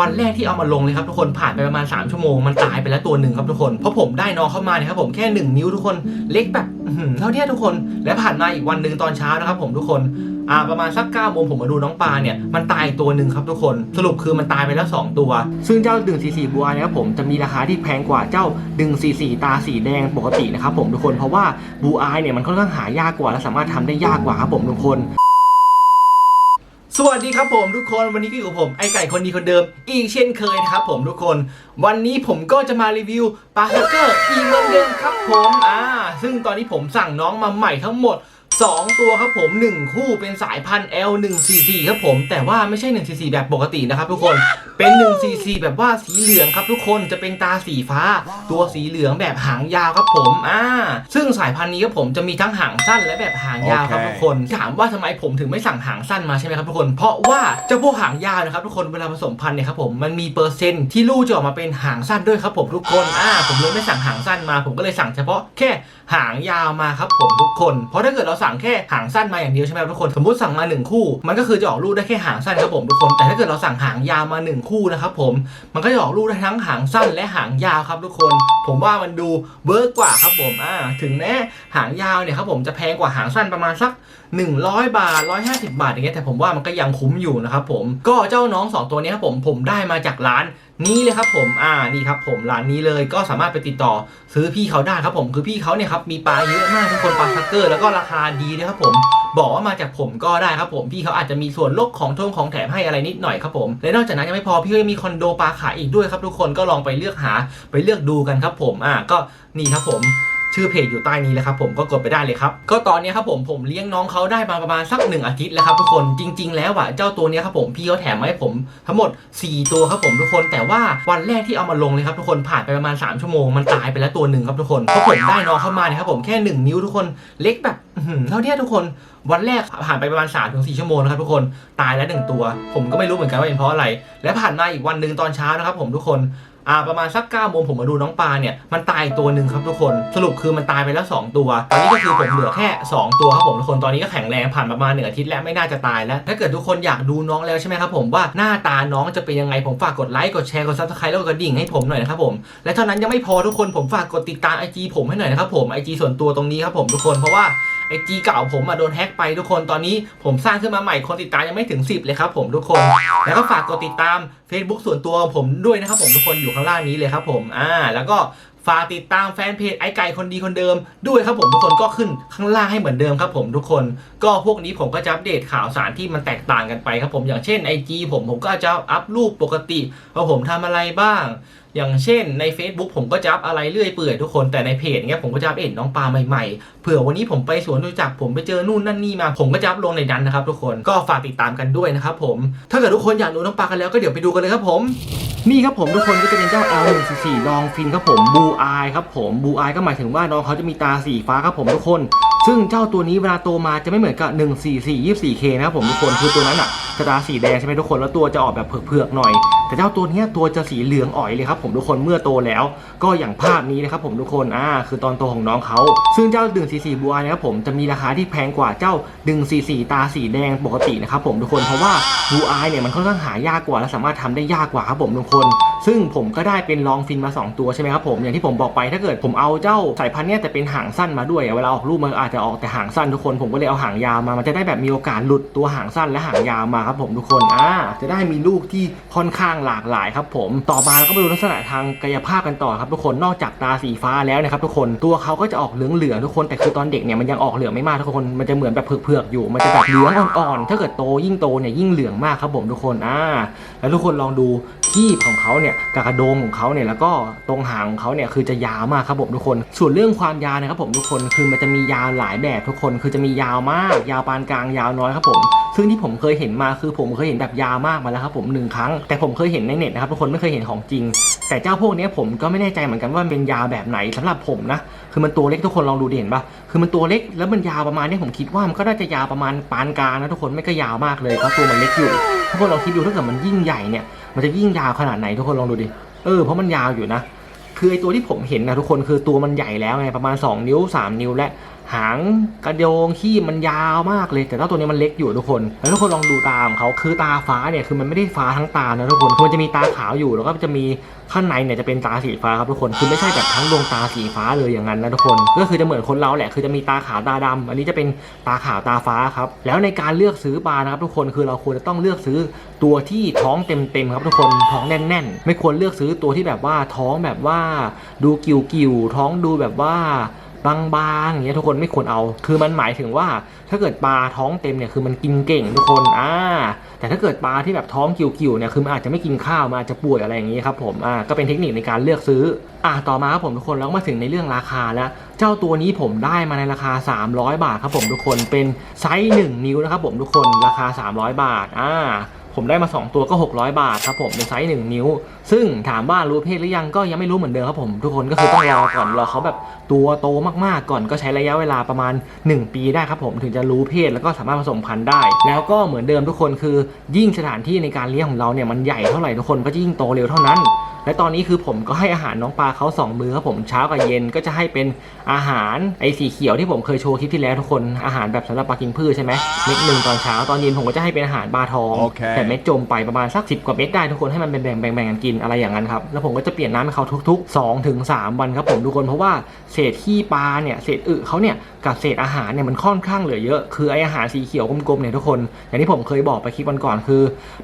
วันแรกที่เอามาลงเลยครับทุกคนผ่านไปประมาณ 3 ชั่วโมงมันตายไปแล้วตัวหนึ่งครับทุกคนเพราะผมได้น้องเข้ามาเนี่ยครับผมแค่ 1 นิ้วทุกคนเล็กแบบเท่าเนี้ยทุกคน และผ่านมาอีกวันหนึ่งตอนเช้านะครับผมทุกคนอ่าประมาณสัก9ก้าโมงผมมาดูน้องปลาเนี่ยมันตายตัวหนึ่งครับทุกคน สรุปคือมันตายไปแล้ว 2 ตัว ซึ่งเจ้าดึงสีสีบัวนะครับผมจะมีราคาที่แพงกว่าเจ้าดึงสีสีตาสีแดงปกตินะครับผมทุกคนเพราะว่าบูอายเนี่ยมันค่อนข้างหายากกว่าและสามารถทำได้ยากกว่าครับผมทุกคน สวัสดีครับผมทุกคนวันนี้ก็อยู่กับผมไอไก่คนดีคนเดิม อีกเช่นเคยนะครับผมทุกคน วันนี้ผมก็จะมารีวิวปลาฮักเกอร์อีกเหมือนเดิมครับผมอ่าซึ่งตอนนี้ผมสั่งน้องมาใหม่ทั้งหมด 2 ตัวครับผม 1 คู่เป็นสายพันธุ์ L144 ครับผม แต่ว่าไม่ใช่ 144 แบบปกตินะครับทุกคนเป็น 144 แบบว่าสีเหลืองครับทุกคนจะเป็นตาสีฟ้า ตัวสีเหลืองแบบหางยาวครับผมอ่าซึ่งสายพันธุ์นี้ครับผมจะมีทั้งหางสั้นและแบบหางยาวครับทุกคนถามว่าทำไมผมถึงไม่สั่งหางสั้นมาใช่ไหมครับทุกคน เพราะว่าเจ้าพวกหางยาวนะครับทุกคนเวลาผสมพันธุ์เนี่ยครับผมมันมีเปอร์เซ็นต์ที่ลูกจะออกมาเป็นหางสั้นด้วยครับผมทุกคนอ่าผมเลยไม่สั่งหางสั้นมา ผมก็เลยสั่งเฉพาะแค่หางยาวมาครับผมทุกคน เพราะถ้าเกิดเราสั่งแค่หางสั้นมาอย่างเดียวใช่ไหมครับทุกคนสมมติสั่งมาหนึ่งคู่ มันก็คือจะออกลูกได้แค่หางสั้นครับผมทุกคน แต่ถ้าเกิดเราสั่งหางยาวมาหนึ่งคู่นะครับผมมันก็จะออกลูกได้ทั้งหางสั้นและหางยาวครับทุกคน ผมว่ามันดูเบิร์กกว่าครับผมอ่าถึงแม้หางยาวเนี่ยครับผมจะแพงกว่าหางสั้นประมาณสัก100 บาท 150 บาทอย่างเงี้ยแต่ผมว่ามันก็ยังคุ้มอยู่นะครับผมก็เจ้าน้อง 2 ตัวนี้ครับผมผมได้มาจากร้านนี้เลยครับผมอ่านี่ครับผมร้านนี้เลยก็สามารถไปติดต่อซื้อพี่เขาได้ครับผมคือพี่เขาเนี่ยครับมีปลาเยอะมากทุกคนปลาซักเกอร์แล้วก็ราคาดีนะครับผมบอกว่ามาจากผมก็ได้ครับผมพี่เขาอาจจะมีส่วนลดของทงของแถมให้อะไรนิดหน่อยครับผมและนอกจากนั้นยังไม่พอพี่ก็ยังมีคอนโดปลาขายอีกด้วยครับทุกคนก็ลองไปเลือกหาไปเลือกดูกันครับผมอ่าก็นี่ครับผม ชื่อเพจอยู่ใต้นี้เลยครับผมก็กดไปได้เลยครับก็ตอนนี้ครับผมผมเลี้ยงน้องเขาได้มาประมาณสักหนึ่งอาทิตย์แล้วครับทุกคนจริง ๆ แล้วอะเจ้าตัวนี้ครับผมพี่เขาแถมมาให้ผมทั้งหมด 4 ตัวครับผมทุกคน แต่ว่าวันแรกที่เอามาลงเลยครับทุกคนผ่านไปประมาณ 3 ชั่วโมงมันตายไปแล้วตัวหนึ่งครับทุกคนเพราะผมได้น้องเข้ามาเนี่ยครับผมแค่ 1 นิ้วทุกคนเล็กแบบเท่าเนี้ยทุกคนวันแรกผ่านไปประมาณ3าถึงสชั่วโมงนะครับทุกคนตายแล้วหนึ่งตัว ผมก็ไม่รู้เหมือนกันว่าเป็นเพราะอะไร และผ่านมาอีกวันหนึ่งตอนเช้านะครับผมทุกคน อ่าประมาณสัก9ก้าโมงผมมาดูน้องปลาเนี่ยมันตายตัวหนึ่งครับทุกคนสรุปคือมันตายไปแล้ว 2 ตัว ตอนนี้ก็คือผมเหลือแค่ 2 ตัวครับผมทุกคนตอนนี้ก็แข็งแรงผ่านประมาณหนึ่งอาทิตย์แล้วไม่น่าจะตายแล้ว ถ้าเกิดทุกคนอยากดูน้องแล้วใช่ไหมครับผมว่าหน้าตาน้องจะเป็นยังไงผมฝากกดไลค์กดแชร์กดซับสไครต์แล้วก็กระดิ่งให้ผมหน่อยนะครับผมและเท่านั้นยังไม่พอทุกคนผมฝากกดติดตามไอจีผมให้หน่อยนะครับผมไอจีส่วนตัวตรงนี้ครับผมทุกคนเพราะว่า ไอจีเก่าผมอะโดนแฮ็กไปทุกคนตอนนี้ผมสร้างขึ้นมาใหม่คนติดตามยังไม่ถึง 10 เลยครับผมทุกคน แล้วก็ฝากกดติดตาม Facebook ส่วนตัวผมด้วยนะครับผมทุกคนอยู่ข้างล่างนี้เลยครับผมอ่าแล้วก็ฝากติดตามแฟนเพจไอไก่คนดีคนเดิมด้วยครับผมทุกคนก็ขึ้นข้างล่างให้เหมือนเดิมครับผมทุกคน ก็พวกนี้ผมก็จะอัปเดตข่าวสารที่มันแตกต่างกันไปครับผมอย่างเช่น IG ผมผมก็จะอัพรูปปกติว่าผมทำอะไรบ้าง อย่างเช่นใน Facebook ผมก็จะอัพอะไรเรื่อยเปื่อยทุกคนแต่ในเพจเงี้ยผมก็จะอัปเดตน้องปลาใหม่ๆเผื่อวันนี้ผมไปสวนจตุจักรผมไปเจอนู่นนั่นนี่มาผมก็จะอัพลงในนั้นนะครับทุกคนก็ฝากติดตามกันด้วยนะครับผมถ้าเกิดทุกคนอยากดูน้องปลากันแล้วก็เดี๋ยวไปดูกันเลยครับผมนี่ครับผมทุกคนก็จะเป็นเจ้า L144 ลองฟินครับผมบูอายครับผมบูอายก็หมายถึงว่าน้องเขาจะมีตาสีฟ้าครับผมทุกคน ซึ่งเจ้าตัวนี้เวลาโตมาจะไม่เหมือนกับ 144 24K นะครับผมทุกคนคือตัวนั้นอะจะตาสีแดงใช่ไหมทุกคนแล้วตัวจะออกแบบเผือกๆหน่อยแต่เจ้าตัวนี้ตัวจะสีเหลืองอ่อยเลยครับผมทุกคนเมื่อโตแล้ว ก็อย่างภาพนี้นะครับผมทุกคนอ่าคือตอนโตของน้องเขา ซึ่งเจ้าดึง44บูอายนะครับผมจะมีราคาที่แพงกว่าเจ้าดึง44ตาสีแดงปกตินะครับผมทุกคนเพราะว่าบูอายเนี่ยมันค่อนข้างหายากกว่าและสามารถทำได้ยากกว่าครับผมทุกคน ซึ่งผมก็ได้เป็นลองฟินมา 2 ตัวใช่ไหมครับผมอย่างที่ผมบอกไปถ้าเกิดผมเอาเจ้าสายพันธุ์เนี่ยแต่เป็นหางสั้นมาด้วยเวลาออกลูกมันอาจจะออกแต่หางสั้นทุกคนผมก็เลยเอาหางยาวมา มันจะได้แบบมีโอกาสหลุดตัวหางสั้นและหางยาวมาครับผมทุกคนอ่าจะได้มีลูกที่ค่อนข้างหลากหลายครับผมต่อมาเราก็มาดูลักษณะทางกายภาพกันต่อครับทุกคนนอกจากตาสีฟ้าแล้วนะครับทุกคนตัวเขาก็จะออกเหลืองๆทุกคนแต่คือตอนเด็กเนี่ยมันยังออกเหลืองไม่มากทุกคนมันจะเหมือนแบบเผือกๆอยู่มันจะแบบเหลืองอ่อนๆถ้าเกิดโตยิ่งโตเนี่ยยิ่งเหลืองมากครับผมทุกคนอ่าแล้วทุกคนลองดู คีบของเขาเนี่ยกบกระโดงของเขาเนี่ยแล้วก็ตรงหางของเขาเนี่ยคือจะยาวมากครับผมทุกคน ส่วนเรื่องความยาวนะครับผมทุกคนคือมันจะมียาวหลายแบบทุกคน คือจะมียาวมาก ยาวปานกลางยาวน้อยครับผมซึ่งที่ผมเคยเห็นมาคือผมเคยเห็นแบบยาวมากมาแล้วครับผมหนึ่งครั้ง แต่ผมเคยเห็นในเน็ตนะครับทุกคนไม่เคยเห็นของจริง แต่เจ้าพวกนี้ผมก็ไม่แน่ใจเหมือนกันว่ามันเป็นยาวแบบไหนสำหรับผมนะคือมันตัวเล็กทุกคนลองดูเห็นปะคือมันตัวเล็กแล้วมันยาวประมาณนี้ผมคิดว่ามันก็น่าจะยาวประมาณปานกลางนะทุกคนไม่ก็ยาวมากเลยเพราะตัวมันเล็กอยู่ทุกคนลองคิดดูถ้าเกิดมันยิ่งใหญ่เนี่ย มันจะยิ่งยาวขนาดไหนทุกคนลองดูดิ เออเพราะมันยาวอยู่นะ คือไอตัวที่ผมเห็นนะทุกคนคือตัวมันใหญ่แล้วไงประมาณ 2 นิ้ว 3 นิ้วและ หางกระโยงขี้มันยาวมากเลย แต่เจ้าตัวนี้มันเล็กอยู่ทุกคน แล้วทุกคนลองดูตาของเขาคือตาฟ้าเนี่ยคือมันไม่ได้ฟ้าทั้งตานะทุกคนคือมันจะมีตาขาวอยู่แล้วก็จะมีข้างในเนี่ยจะเป็นตาสีฟ้าครับทุกคนคือไม่ใช่แบบทั้งดวงตาสีฟ้าเลยอย่างนั้นนะทุกคน ก็คือจะเหมือนคนเราแหละคือจะมีตาขาวตาดำอันนี้จะเป็นตาขาวตาฟ้าครับแล้วในการเลือกซื้อปลานะครับทุกคนคือเราควรจะต้องเลือกซื้อตัวที่ท้องเต็มๆครับทุกคนท้องแน่น ๆ ไม่ควรเลือกซื้อตัวที่แบบว่าท้องแบบว่าดูกิ่วๆท้องดูแบบว่า บางๆอย่างเงี้ยทุกคนไม่ควรเอา คือมันหมายถึงว่าถ้าเกิดปลาท้องเต็มเนี่ยคือมันกินเก่งทุกคนอ่าแต่ถ้าเกิดปลาที่แบบท้องกิ่วๆเนี่ยคือมันอาจจะไม่กินข้าวมันอาจจะป่วยอะไรอย่างงี้ครับผมอ่าก็เป็นเทคนิคในการเลือกซื้ออ่าต่อมาครับผมทุกคนแล้วก็มาถึงในเรื่องราคาแล้ว เจ้าตัวนี้ผมได้มาในราคา 300 บาทครับผมทุกคนเป็นไซส์1นิ้วนะครับผมทุกคนราคา 300 บาทอ่า ผมได้มา 2 ตัวก็ 600 บาทครับผมเป็นไซส์1นิ้ว ซึ่งถามว่ารู้เพศหรือยังก็ยังไม่รู้เหมือนเดิมครับผม ทุกคนก็คือต้องรอก่อนรอเขาแบบตัวโตมากๆก่อนก็ใช้ระยะเวลาประมาณ 1 ปีได้ครับผมถึงจะรู้เพศแล้วก็สามารถผสมพันธุ์ได้ แล้วก็เหมือนเดิมทุกคนคือยิ่งสถานที่ในการเลี้ยงของเราเนี่ยมันใหญ่เท่าไหร่ทุกคนก็จะยิ่งโตเร็วเท่านั้น และตอนนี้คือผมก็ให้อาหารน้องปลาเขา2มือครับผมเช้ากับเย็นก็จะให้เป็นอาหารไอ้สีเขียวที่ผมเคยโชว์คลิปที่แล้วทุกคนอาหารแบบสำหรับปลากินพืชใช่ไหมเม็ดหนึ่งตอนเช้าตอนเย็นผมก็จะให้เป็นอาหารปลาทองโอเคแต่เม็ดจมไปประมาณสักสิบกว่าเม็ดได้ทุกคนให้มันแบ่งๆแบ่งๆกันกินอะไรอย่างนั้นครับแล้วผมก็จะเปลี่ยนน้ำให้เขาทุกๆ2ถึง3วันครับผมทุกคนเพราะว่าเศษขี้ปลาเนี่ยเศษอึเขาเนี่ยกับเศษอาหารเนี่ยมันค่อนข้างเหลือเยอะคือไออาหารสีเขียวกลมๆเนี่ยทุกคน อย่างที่ผมเคยบอกไปคลิปวันก่อนคือ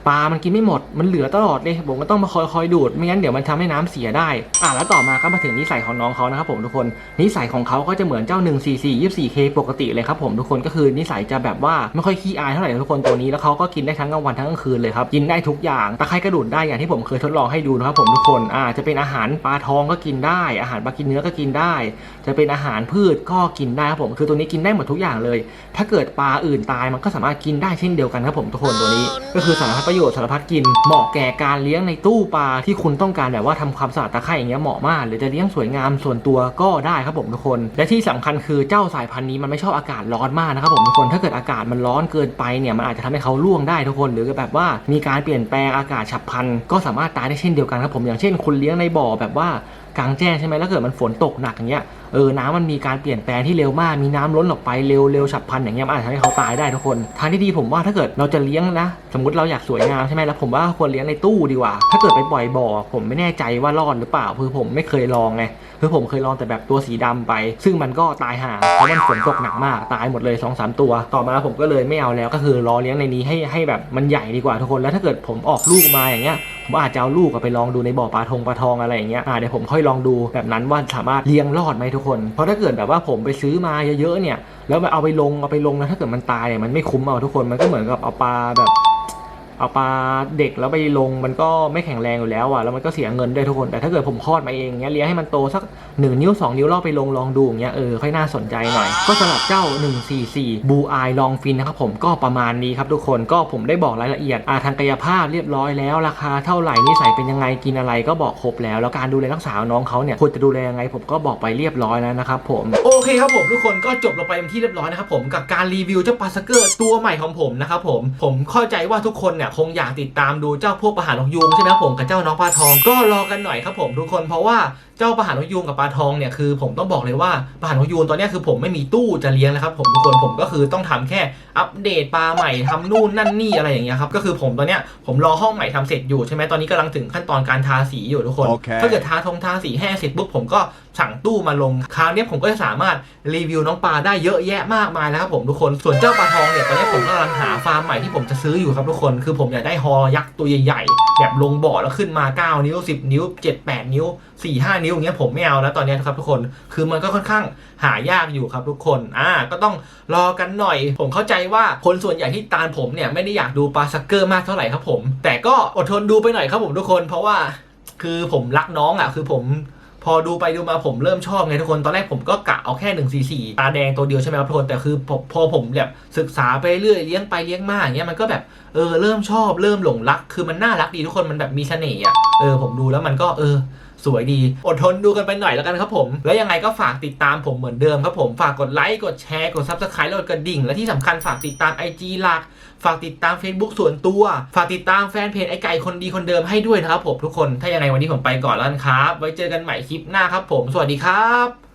ปลามันกินไม่หมดมันเหลือตลอดเลยผมก็ต้องมาคอยคอยดูดไม่งั้นเดี๋ยวมันทำให้น้ำเสียได้ อะแล้วต่อมาก็มาถึงนิสัยของน้องเขานะครับผมทุกคน นิสัยของเขาก็จะเหมือนเจ้า 144 24K ปกติเลยครับผมทุกคนก็คือนิสัยจะแบบว่าไม่ค่อยขี้อายเท่าไหร่ทุกคนตัวนี้แล้วเขาก็กินได้ทั้งกลางวันทั้งกลางคืนเลยครับกินได้ทุกอย่างตะไคร้กระดูดได้อย่างที่ผมเคยทดลองให้ดูนะครับผมทุกคนอ่าจะเป็นอาหารปลาทองก็กินได้ อาหารปลากินเนื้อก็กินได้ จะเป็นอาหารพืชก็กินได้ครับผมคือตัวนี้กินได้หมดทุกอย่างเลย ถ้าเกิดปลาอื่นตายมันก็สามารถกินได้เช่นเดียวกันครับผมทุกคนตัวนี้ ก็คือสารพัดประโยชน์สารพัดกินเหมาะแก่การเลี้ยงในตู้ปลาที่คุณต้องการแบบว่าทำความสะอาดตะไคร่อย่างเงี้ยเหมาะมาก หรือจะเลี้ยงสวยงามส่วนตัวก็ได้ครับผมทุกคน และที่สำคัญคือเจ้าสายพันธุ์นี้มันไม่ชอบอากาศร้อนมากนะครับผมทุกคนถ้าเกิดอากาศมันร้อนเกินไปเนี่ยมันอาจจะทำให้เขาล่วงได้ทุกคน หรือแบบว่ามีการเปลี่ยนแปลงอากาศฉับพลันก็สามารถตายได้เช่นเดียวกันครับผมอย่างเช่นคุณเลี้ยงในบ่อแบบว่ากลางแจ้งใช่ไหมแล้วเกิดมันฝนตกหนักอย่างเงี้ย เออน้ำมันมีการเปลี่ยนแปลงที่เร็วมากมีน้ำล้นออกไปเร็วเร็วฉับพลันอย่างเงี้ยมันอาจจะทำให้เขาตายได้ทุกคนทางที่ดีผมว่าถ้าเกิดเราจะเลี้ยงนะ สมมติเราอยากสวยงามใช่ไหมแล้วผมว่าควรเลี้ยงในตู้ดีกว่า ถ้าเกิดไปปล่อยบ่อ ผมไม่แน่ใจว่ารอดหรือเปล่าคือผมไม่เคยลองไงคือผมเคยลองแต่แบบตัวสีดำไป ซึ่งมันก็ตายห่าเพราะมันฝนตกหนักมากตายหมดเลย2อสตัว ต่อมาผมก็เลยไม่เอาแล้วก็คือรอเลี้ยงในนี้ให้ให้แบบมันใหญ่ดีกว่าทุกคนแล้วถ้าเกิดผมออกลูกมาอย่างเงี้ยผมอาจจะเอาลูกไปลองดูในบ่อปลาทงปลาทองอะไรอย่างเงี้ยอ่าเดี๋ยวผมค่อยลองดูแบบนั้นว่าสามารถเลี้ยงรอดไหมทุกคน เพราะถ้าเกิดแบบว่าผมไปซื้อมาเยอะๆเนี่ย แล้วเอาไปลงเอาไปลงแล้วถ้าเกิดมันตายเนี่ยมันไม่คุ้มเอาทุกคนมันก็เหมือนกับเอาปลาแบบ เอาปลาเด็กแล้วไปลงมันก็ไม่แข็งแรงอยู่แล้วอะแล้วมันก็เสียเงินด้วยทุกคนแต่ถ้าเกิดผมคลอดมาเองเงี้ยเลี้ยงให้มันโตสัก1นิ้ว2นิ้วล่อไปลงลองดูเงี้ยเออค่อยน่าสนใจหน่อย ก็สำหรับเจ้า 144บูอายลองฟินนะครับผมก็ประมาณนี้ครับทุกคนก็ผมได้บอกรายละเอียดอาทางกายภาพเรียบร้อยแล้วราคาเท่าไหร่นิสัยเป็นยังไงกินอะไรก็บอกครบแล้ว แล้วการดูแลรักษาน้องเขาเนี่ยควรจะดูแลยังไงผมก็บอกไปเรียบร้อยแล้วนะครับผมโอเคครับผมทุกคนก็จบลงไปเป็นที่เรียบร้อยนะครับผมกับการรีวิวเจ้าปลาสเกอร์ตัวใหม่ของผมนะครับผมผมเข้าใจว่าทุกคนเนี่ยคงอยากติดตามดูเจ้าพวกปลาหางนกยูงใช่ไหมครับผมกับเจ้าน้องปลาทองก็รอกันหน่อยครับผมทุกคนเพราะว่าเจ้าปลาหางนกยูงกับปลาทองเนี่ยคือผมต้องบอกเลยว่าปลาหางนกยูงตอนนี้คือผมไม่มีตู้จะเลี้ยงนะครับผมทุกคนผมก็คือต้องทำแค่อัปเดตปลาใหม่ทำนู่นนั่นนี่อะไรอย่างเงี้ยครับก็คือผมตอนเนี้ยผมรอห้องใหม่ทำเสร็จอยู่ใช่ไหมตอนนี้กำลังถึงขั้นตอนการทาสีอยู่ทุกคนโอเคถ้าเกิดทาทงทาสีแห้งเสร็จปุ๊บผมก็สั่งตู้มาลงคราวนี้ผมก็จะสามารถรีวิวน้องปลาได้เยอะแยะมากมายแล้วครับผมทุกคนส่วนเจ้าปลาทองเนี่ยตอนนี้ผมกำลังหาฟาร์มใหม่ที่ผมจะซื้ออยู่ครับทุกคนคือผมอยากได้ฮอยักษ์ตัวใหญ่ๆ แบบลงบ่อแล้วขึ้นมา 9 นิ้ว 10 นิ้ว 7 8 นิ้ว 4 5 นิ้วอย่างเงี้ยผมไม่เอาแล้วตอนนี้ครับทุกคนคือมันก็ค่อนข้างหายากอยู่ครับทุกคนอ่าก็ต้องรอกันหน่อย ผมเข้าใจว่าคนส่วนใหญ่ที่ตามผมเนี่ยไม่ได้อยากดูปลาซักเกอร์มากเท่าไหร่ครับผม แต่ก็อดทนดูไปหน่อยครับผมทุกคน เพราะว่าคือผมรักน้องอะคือผม พอดูไปดูมาผมเริ่มชอบไงทุกคน ตอนแรกผมก็กะเอาแค่1นึ่งสี่สี่ตาแดงตัวเดียวใช่ไหมครับทุกคน แต่คือพอพอผมแบบศึกษาไปเรื่อยเลี้ยงไปเลี้ยงมาอย่างเงี้ยมันก็แบบเออเริ่มชอบเริ่มหลงรัก คือมันน่ารักดีทุกคนมันแบบมีเสน่ห์อะเออผมดูแล้วมันก็เออ สวยดี อดทนดูกันไปหน่อยแล้วกันครับผม แล้วยังไงก็ฝากติดตามผมเหมือนเดิมครับผม ฝากกดไลค์กดแชร์กด Subscribe แล้วกดกระดิ่ง และที่สำคัญฝากติดตาม IG หลัก ฝากติดตาม Facebook ส่วนตัว ฝากติดตามแฟนเพจไอ้ไก่คนดีคนเดิมให้ด้วยนะครับผมทุกคนถ้ายังไงวันนี้ผมไปก่อนแล้วครับ ไว้เจอกันใหม่คลิปหน้าครับผม สวัสดีครับ